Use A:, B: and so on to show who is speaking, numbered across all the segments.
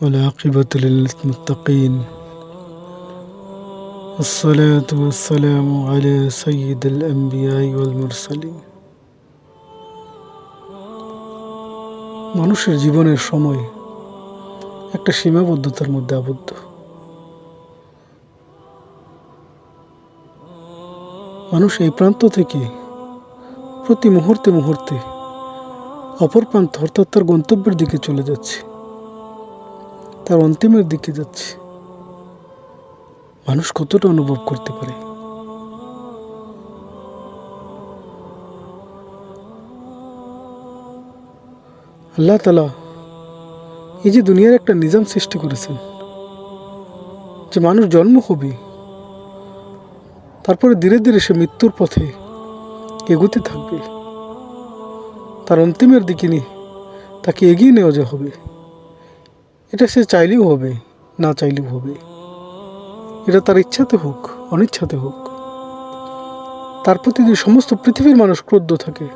A: والعاقبة للمتقين والصلاة والسلام على سيد الأنبياء والمرسلين মানুষের জীবনের সময় একটা সীমাবদ্ধতার মধ্যে আবদ্ধ মানুষ এই প্রান্ত থেকে প্রতি মুহূর্তে মুহূর্তে অপর প্রান্ত অর্থাৎ তার গন্তব্যের দিকে চলে যাচ্ছে তার অন্তিমের দিকে যাচ্ছে। মানুষ কতটা অনুভব করতে পারে? আল্লাহ তালা এই যে দুনিয়ার একটা নিজাম সৃষ্টি করেছেন, যে মানুষ জন্ম হবে, তারপরে ধীরে ধীরে সে মৃত্যুর পথে এগোতে থাকবে। তার অন্তিমের দিকে নিয়ে তাকে এগিয়ে নেওয়া যা হবে। এটা সে চাইলেও হবে, না চাইলেও হবে। এটা তার ইচ্ছাতে হোক, অনিচ্ছাতে হোক। তার প্রতি যদি সমস্ত পৃথিবীর মানুষ ক্রোধ থাকে,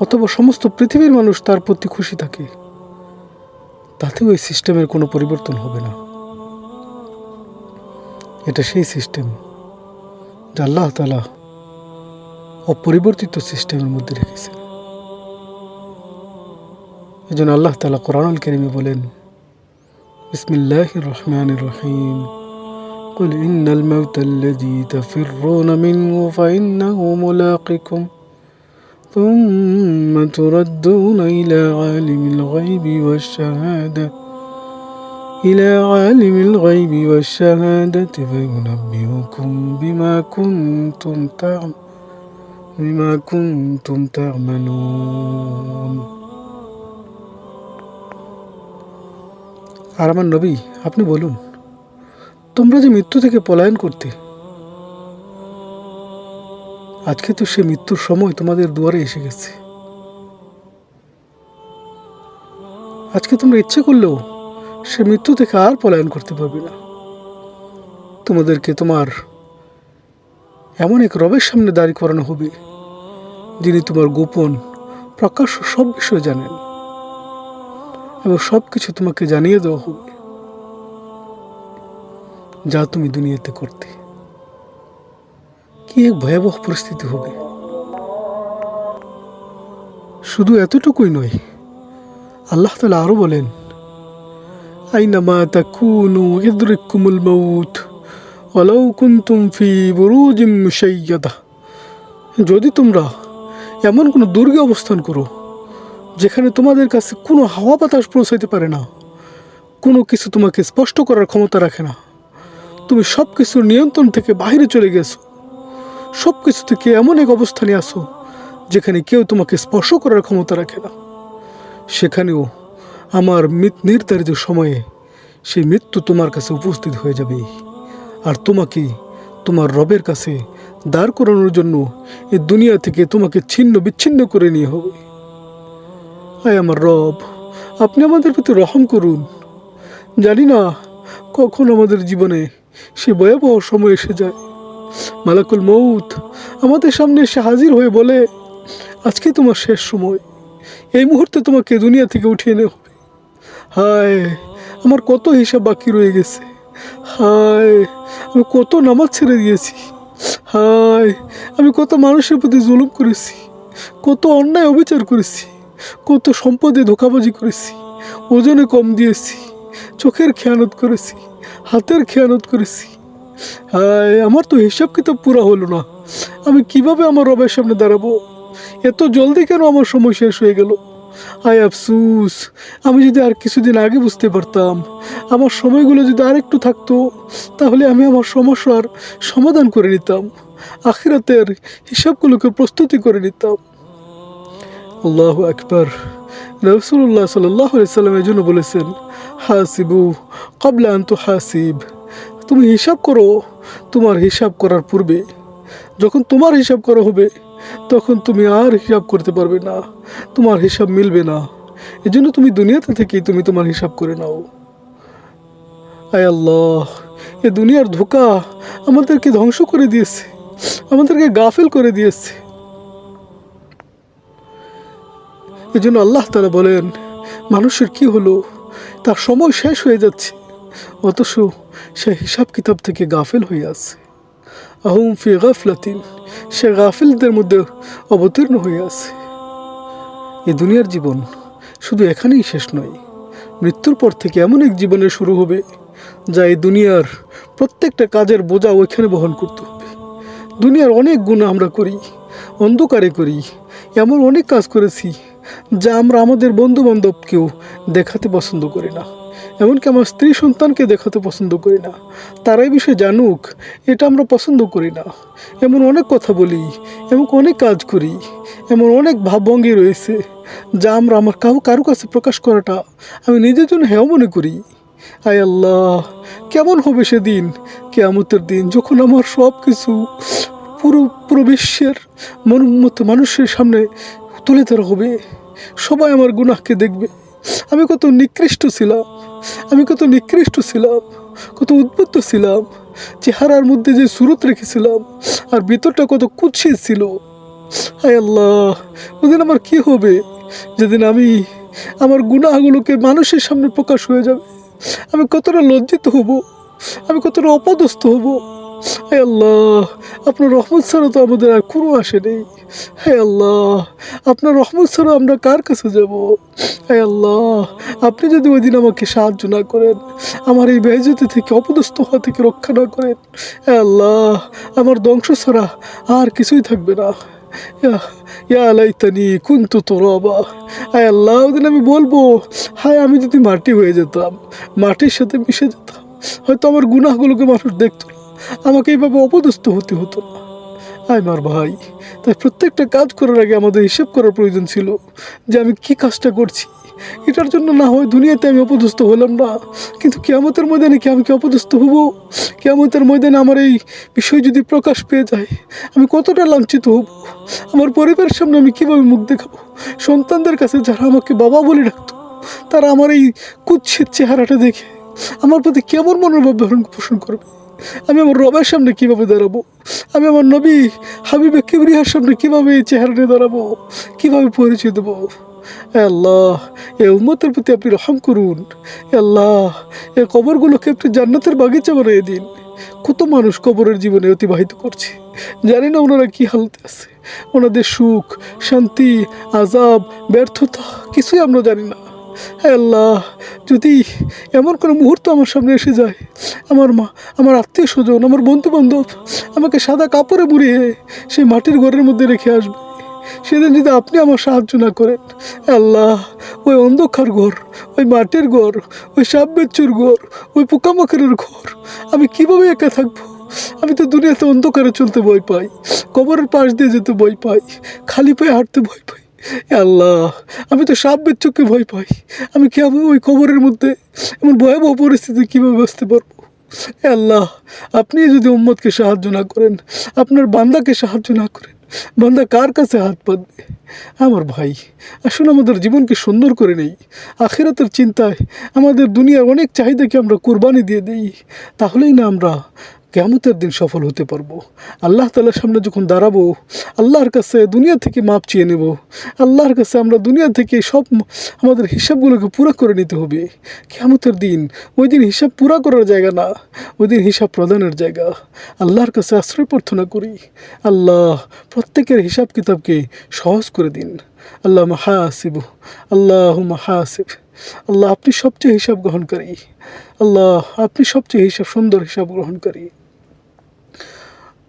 A: অথবা সমস্ত পৃথিবীর মানুষ তার প্রতি খুশি থাকে, তাতেও এই সিস্টেমের কোনো পরিবর্তন হবে না। এটা সেই সিস্টেম যা আল্লাহ তালা অপরিবর্তিত সিস্টেমের মধ্যে রেখেছেন। এই জন্য আল্লাহ তালা কোরআনুল করিমে বলেন বিসমিল্লাহ রহমান রহিম قل إن الموت الذي تفرون منه فإنه ملاقكم ثم تردون إلى عالم الغيب والشهادة إلى عالم الغيب والشهادة فينبئكم بما كنتم تعملون بما كنتم تعملون আর আমার নবী, আপনি বলুন, তোমরা যে মৃত্যু থেকে পলায়ন করতে, আজকে তো সে মৃত্যুর সময় তোমাদের দুয়ারে এসে গেছে। আজকে তোমরা ইচ্ছে করলেও সে মৃত্যু থেকে আর পলায়ন করতে পারবে না। তোমাদেরকে তোমার এমন এক রবের সামনে দাঁড়ি করানো হবে, যিনি তোমার গোপন, প্রকাশ্য সব বিষয় জানেন। এবং সব কিছু তোমাকে জানিয়ে দেওয়া হবে। যা তুমি দুনিয়াতে করতে। কি এক ভয়াবহ পরিস্থিতি হবে। শুধু এতটুকুই নয়, আল্লাহ তালা আরও বলেন আইনামা তাকুনু ইদরিকুমুল মাউত, ওয়ালাউ কুনতুম ফি বুরুজিম যদি তোমরা এমন কোনো দুর্গে অবস্থান করো যেখানে তোমাদের কাছে কোনো হাওয়া বাতাস পৌঁছাইতে পারে না। কোনো কিছু তোমাকে স্পষ্ট করার ক্ষমতা রাখে না। তুমি সব কিছুর নিয়ন্ত্রণ থেকে বাইরে চলে গেছো। সব কিছু থেকে এমন এক অবস্থানে আসো যেখানে কেউ তোমাকে স্পর্শ করার ক্ষমতা রাখে না? সেখানেও আমার মিত- নির্ধারিত সময়ে সেই মৃত্যু তোমার কাছে উপস্থিত হয়ে যাবে। আর তোমাকে তোমার রবের কাছে দাঁড় করানোর জন্য এই দুনিয়া থেকে তোমাকে ছিন্ন বিচ্ছিন্ন করে নিয়ে হবে। আয় আমার রব, আপনি আমাদের প্রতি রহম করুন। জানি না কখন আমাদের জীবনে সে ভয়াবহ সময় এসে যায়। মালাকুল মৌত আমাদের সামনে এসে হাজির হয়ে বলে, আজকে তোমার শেষ সময়। এই মুহূর্তে তোমাকে দুনিয়া থেকে উঠিয়ে নেওয়া হবে। হায়, আমার কত হিসাব বাকি রয়ে গেছে। হায়, আমি কত নামাজ ছেড়ে দিয়েছি। হায়, আমি কত মানুষের প্রতি জুলুম করেছি। কত অন্যায় অবিচার করেছি। কত সম্পদে ধোকাবাজি করেছি, ওজনে কম দিয়েছি, চোখের খেয়ানত করেছি, হাতের খেয়ানত করেছি। আমার তো হিসাব কিতাব পুরা হলো না। আমি কীভাবে আমার রবের সামনে দাঁড়াবো? এত জলদি কেন আমার সময় শেষ হয়ে গেল? আয় আফসুস, আমি যদি আর কিছুদিন আগে বুঝতে পারতাম, আমার সময়গুলো যদি আর একটু থাকতো, তাহলে আমি আমার সমস্যার সমাধান করে নিতাম, আখিরাতের হিসাবগুলোকে প্রস্তুতি করে নিতাম। আল্লাহ আকবার। রসুল্লাহ সাল্লাহ সাল্লাম এই জন্য বলেছেন, হাসিবু কবলা আন্তু হাসিব তুমি হিসাব করো, তোমার হিসাব করার পূর্বে। যখন তোমার হিসাব করা হবে, তখন তুমি আর হিসাব করতে পারবে না। তোমার হিসাব মিলবে না। এই জন্য তুমি দুনিয়াতে থেকেই তুমি তোমার হিসাব করে নাও। আয় আল্লাহ, এ দুনিয়ার ধোকা আমাদেরকে ধ্বংস করে দিয়েছে। আমাদেরকে গাফিল করে দিয়েছে। এই জন্য আল্লাহ তারা বলেন, মানুষের কি হলো? তার সময় শেষ হয়ে যাচ্ছে। অথচ সে হিসাব কিতাব থেকে গাফিল হয়ে আছে। আহুম ফি গাফলাতিন, সে গাফিলদের মধ্যে অবতীর্ণ হয়ে আছে। এ দুনিয়ার জীবন শুধু এখানেই শেষ নয়, মৃত্যুর পর থেকে এমন এক জীবনের শুরু হবে, যা এই দুনিয়ার প্রত্যেকটা কাজের বোঝা ওইখানে বহন করতে হবে। দুনিয়ার অনেক গুণ আমরা করি, অন্ধকারে করি, এমন অনেক কাজ করেছি যা আমরা আমাদের বন্ধু বান্ধবকেও দেখাতে পছন্দ করি না। এমনকি আমার স্ত্রী সন্তানকে দেখাতে পছন্দ করি না। তারাই বিষয়ে জানুক, এটা আমরা পছন্দ করি না। এমন অনেক কথা বলি, এমন অনেক কাজ করি, এমন অনেক ভাবভঙ্গি রয়েছে, যা আমরা আমার কাউ কারও কাছে প্রকাশ করাটা আমি নিজের জন্য হেও মনে করি। আয় আল্লাহ, কেমন হবে সেদিন? কেয়ামতের দিন যখন আমার সব কিছু পুরো পুরো বিশ্বের মন মতো মানুষের সামনে তুলে ধরা হবে। সবাই আমার গুনাহকে দেখবে। আমি কত নিকৃষ্ট ছিলাম। আমি কত নিকৃষ্ট ছিলাম। কত উদ্বুদ্ধ ছিলাম। চেহারার মধ্যে যে সুরত রেখেছিলাম, আর ভিতরটা কত কুৎসিত ছিল। হায় আল্লাহ, ওদিন আমার কি হবে? যেদিন আমি আমার গুনাহগুলোকে মানুষের সামনে প্রকাশ হয়ে যাবে। আমি কতটা লজ্জিত হব। আমি কতটা অপদস্থ হব। হে আল্লাহ, আপনার রহমত ছাড়া তো আমাদের আর কোনো আসে নেই। হে আল্লাহ, আপনার রহমত ছাড়া আমরা কার কাছে যাব? হে আল্লাহ, আপনি যদি ওই দিন আমাকে সাহায্য না করেন, আমার এই বেজতি থেকে, অপদস্থ হওয়া থেকে রক্ষা না করেন হে আল্লাহ, আমার ধ্বংস ছাড়া আর কিছুই থাকবে না। ইয়া ইয়া লাইতানি কুন্তু তোরবা। হায় আল্লাহ ওদিন আমি বলব, হায়, আমি যদি মাটি হয়ে যেতাম, মাটির সাথে মিশে যেতাম, হয়তো আমার গুনাহগুলোকে মানুষ দেখতো আমাকে এইভাবে অপদস্থ হতে হতো না। আয় মার ভাই, তাই প্রত্যেকটা কাজ করার আগে আমাদের হিসেব করার প্রয়োজন ছিল যে আমি কি কাজটা করছি। এটার জন্য না হয় দুনিয়াতে আমি অপদস্থ হলাম না, কিন্তু কেয়ামতের ময়দানে কি আমি কি অপদস্থ হব? কেয়ামতের ময়দানে আমার এই বিষয় যদি প্রকাশ পেয়ে যায়, আমি কতটা লাঞ্ছিত হব? আমার পরিবারের সামনে আমি কীভাবে মুখ দেখাবো? সন্তানদের কাছে যারা আমাকে বাবা বলে ডাকতো, তারা আমার এই কুচ্ছের চেহারাটা দেখে আমার প্রতি কেমন মনোভাব পোষণ করবে? আমি আমার রবের সামনে কীভাবে দাঁড়াবো? আমি আমার নবী হাবিবে কিবরিয়ার সামনে কীভাবে এই চেহারা নিয়ে দাঁড়াবো? কীভাবে পরিচয় দেবো? আল্লাহ, এ উম্মতের প্রতি আপনি রহম করুন। আল্লাহ, এ কবরগুলোকে আপনি জান্নাতের বাগিচা বানিয়ে দিন। কত মানুষ কবরের জীবনে অতিবাহিত করছে। জানি না ওনারা কী হালতে আছে। ওনাদের সুখ, শান্তি আজাব ব্যর্থতা, কিছুই আমরা জানি না। আল্লাহ, যদি এমন কোনো মুহূর্ত আমার সামনে এসে যায়, আমার মা, আমার আত্মীয় স্বজন, আমার বন্ধু বান্ধব আমাকে সাদা কাপড়ে মুড়িয়ে সেই মাটির ঘরের মধ্যে রেখে আসবে, সেদিন যদি আপনি আমার সাহায্য না করেন আল্লাহ, ওই অন্ধকার ঘর, ওই মাটির ঘর, ওই সাপ বেচ্চুর ঘর, ওই পোকামাকড়ের ঘর, আমি কীভাবে একা থাকব? আমি তো দুনিয়াতে অন্ধকারে চলতে ভয় পাই, কবরের পাশ দিয়ে যেতে ভয় পাই, খালি পায়ে হাঁটতে ভয় পাই। আল্লাহ, আমি তো সাপ বেচ্চুকে ভয় পাই। আমি কি ওই কবরের মধ্যে এমন ভয়াবহ পরিস্থিতি কীভাবে বাঁচতে পারব? আল্লাহ, আপনি যদি উম্মদকে সাহায্য না করেন, আপনার বান্দাকে সাহায্য না করেন, বান্দা কার কাছে হাত পাতবে আমার ভাই আসলে আমাদের জীবনকে সুন্দর করে নেই। আখেরাতের চিন্তায় আমাদের দুনিয়ার অনেক চাহিদাকে আমরা কোরবানি দিয়ে দিই। তাহলেই না আমরা কেমতের দিন সফল হতে পারব। আল্লাহ তালার সামনে যখন দাঁড়াবো, আল্লাহর কাছে দুনিয়া থেকে মাপ চেয়ে নেব। আল্লাহর কাছে আমরা দুনিয়া থেকে সব আমাদের হিসাবগুলোকে পুরো করে নিতে হবে। কেমতের দিন ওই দিন হিসাব পুরা করার জায়গা না, ওই দিন হিসাব প্রদানের জায়গা। আল্লাহর কাছে আশ্রয় প্রার্থনা করি। আল্লাহ প্রত্যেকের হিসাব কিতাবকে সহজ করে দিন। আল্লাহ মাহাসিব আল্লাহ মাহাসিব আল্লাহ আপনি সবচেয়ে হিসাব গ্রহণকারী। আল্লাহ আপনি সবচেয়ে হিসাব সুন্দর হিসাব গ্রহণকারী।